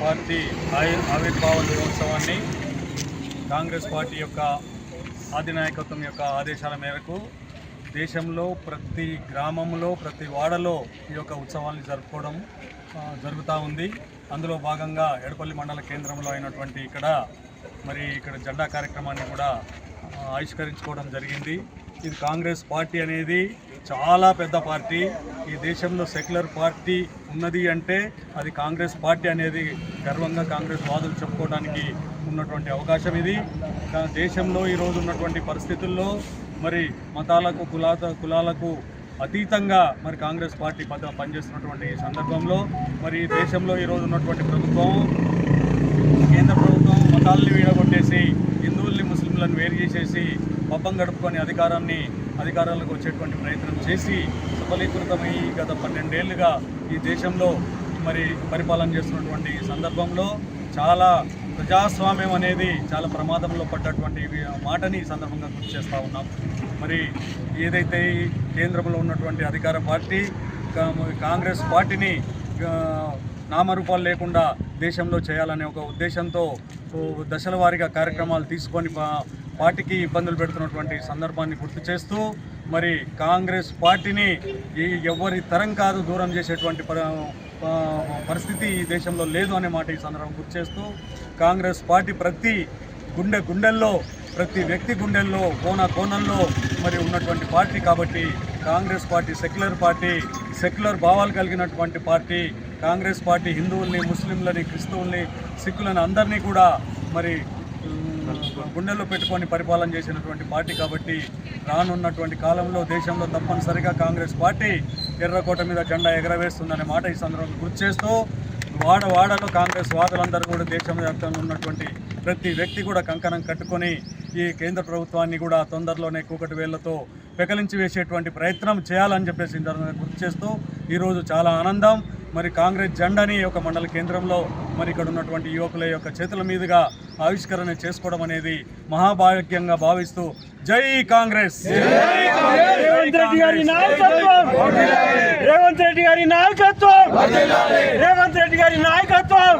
Party ఆవిర్ ఆవిర్భావ దినోత్సవాన్ని Congress party యొక్క అధినాయకత్వం యొక్క ఆదేశాల మేరకు దేశంలో ప్రతి గ్రామంలో ప్రతి వాడలో ఈ యొక్క ఉత్సవాన్ని జరుపుకోవడం జరుగుతూ ఉంది. అందులో భాగంగా ఎడపల్లి మండల కేంద్రంలో అయినటువంటి ఇక్కడ మరి ఇక్కడ జెండా కార్యక్రమాన్ని కూడా ఆవిష్కరించుకోవడం జరిగింది. ఇది కాంగ్రెస్ పార్టీ అనేది చాలా పెద్ద పార్టీ. ఈ దేశంలో సెక్యులర్ పార్టీ ఉన్నది అంటే అది కాంగ్రెస్ పార్టీ అనేది గర్వంగా కాంగ్రెస్ వాదులు చెప్పుకోవడానికి ఉన్నటువంటి అవకాశం ఇది. దేశంలో ఈరోజు ఉన్నటువంటి పరిస్థితుల్లో మరి మతాలకు కులాత కులాలకు అతీతంగా మరి కాంగ్రెస్ పార్టీ పద పనిచేస్తున్నటువంటి సందర్భంలో మరి దేశంలో ఈరోజు ఉన్నటువంటి ప్రభుత్వం కేంద్ర ప్రభుత్వం మతాల్ని వీడగొట్టేసి హిందువుల్ని ముస్లింలను వేరు చేసేసి పబ్బం గడుపుకొని అధికారాన్ని అధికారాలకు వచ్చేటువంటి ప్రయత్నం చేసి సఫలీకృతమై గత పన్నెండేళ్ళుగా ఈ దేశంలో మరి పరిపాలన చేస్తున్నటువంటి ఈ సందర్భంలో చాలా ప్రజాస్వామ్యం అనేది చాలా ప్రమాదంలో పడ్డటువంటి మాటని ఈ సందర్భంగా గుర్తు చేస్తూ ఉన్నాం. మరి ఏదైతే ఈ కేంద్రంలో ఉన్నటువంటి అధికార పార్టీ కా- కాంగ్రెస్ పార్టీని నామరూపాలు లేకుండా దేశంలో చేయాలనే ఒక ఉద్దేశంతో దశల వారీగా కార్యక్రమాలు తీసుకొని పార్టీకి ఇబ్బందులు పెడుతున్నటువంటి సందర్భాన్ని గుర్తు చేస్తూ మరి కాంగ్రెస్ పార్టీని ఎవరి తరం కాదు దూరం చేసేటువంటి ప- పరిస్థితి ఈ దేశంలో లేదు అనే మాట ఈ సందర్భం గుర్తు చేస్తూ కాంగ్రెస్ పార్టీ ప్రతి గుండె గుండెల్లో ప్రతి వ్యక్తి గుండెల్లో కోన కోణంలో మరి ఉన్నటువంటి పార్టీ కాబట్టి Congress party secular party secular భావాలు కలిగినటువంటి పార్టీ కాంగ్రెస్ పార్టీ హిందువుల్ని ముస్లింలని క్రిస్తువుల్ని సిక్కులని అందరినీ కూడా మరి గుండెల్లో పెట్టుకొని పరిపాలన చేసినటువంటి పార్టీ కాబట్టి రానున్నటువంటి కాలంలో దేశంలో తప్పనిసరిగా కాంగ్రెస్ పార్టీ ఎర్రకోట మీద జెండా ఎగరవేస్తుందనే మాట ఈ సందర్భంగా గుర్తు చేస్తూ వాడ వాడలో కాంగ్రెస్ వాదులందరూ కూడా దేశవ్యాప్తంగా ఉన్నటువంటి ప్రతి వ్యక్తి కూడా కంకణం కట్టుకొని ఈ కేంద్ర ప్రభుత్వాన్ని కూడా తొందరలోనే కూకటి వేళ్ళతో పెకలించి వేసేటువంటి ప్రయత్నం చేయాలని చెప్పేసి గుర్తు చేస్తూ ఈరోజు చాలా ఆనందం. మరి కాంగ్రెస్ జెండాని ఒక మండల కేంద్రంలో మరి ఇక్కడ ఉన్నటువంటి యువకుల యొక్క చేతుల మీదుగా ఆవిష్కరణ చేసుకోవడం అనేది మహాభాగ్యంగా భావిస్తూ జై కాంగ్రెస్. రేవంత్ రెడ్డి గారి నాయకత్వం. రేవంత్ రెడ్డి గారి నాయకత్వం. రేవంత్ రెడ్డి గారి నాయకత్వం.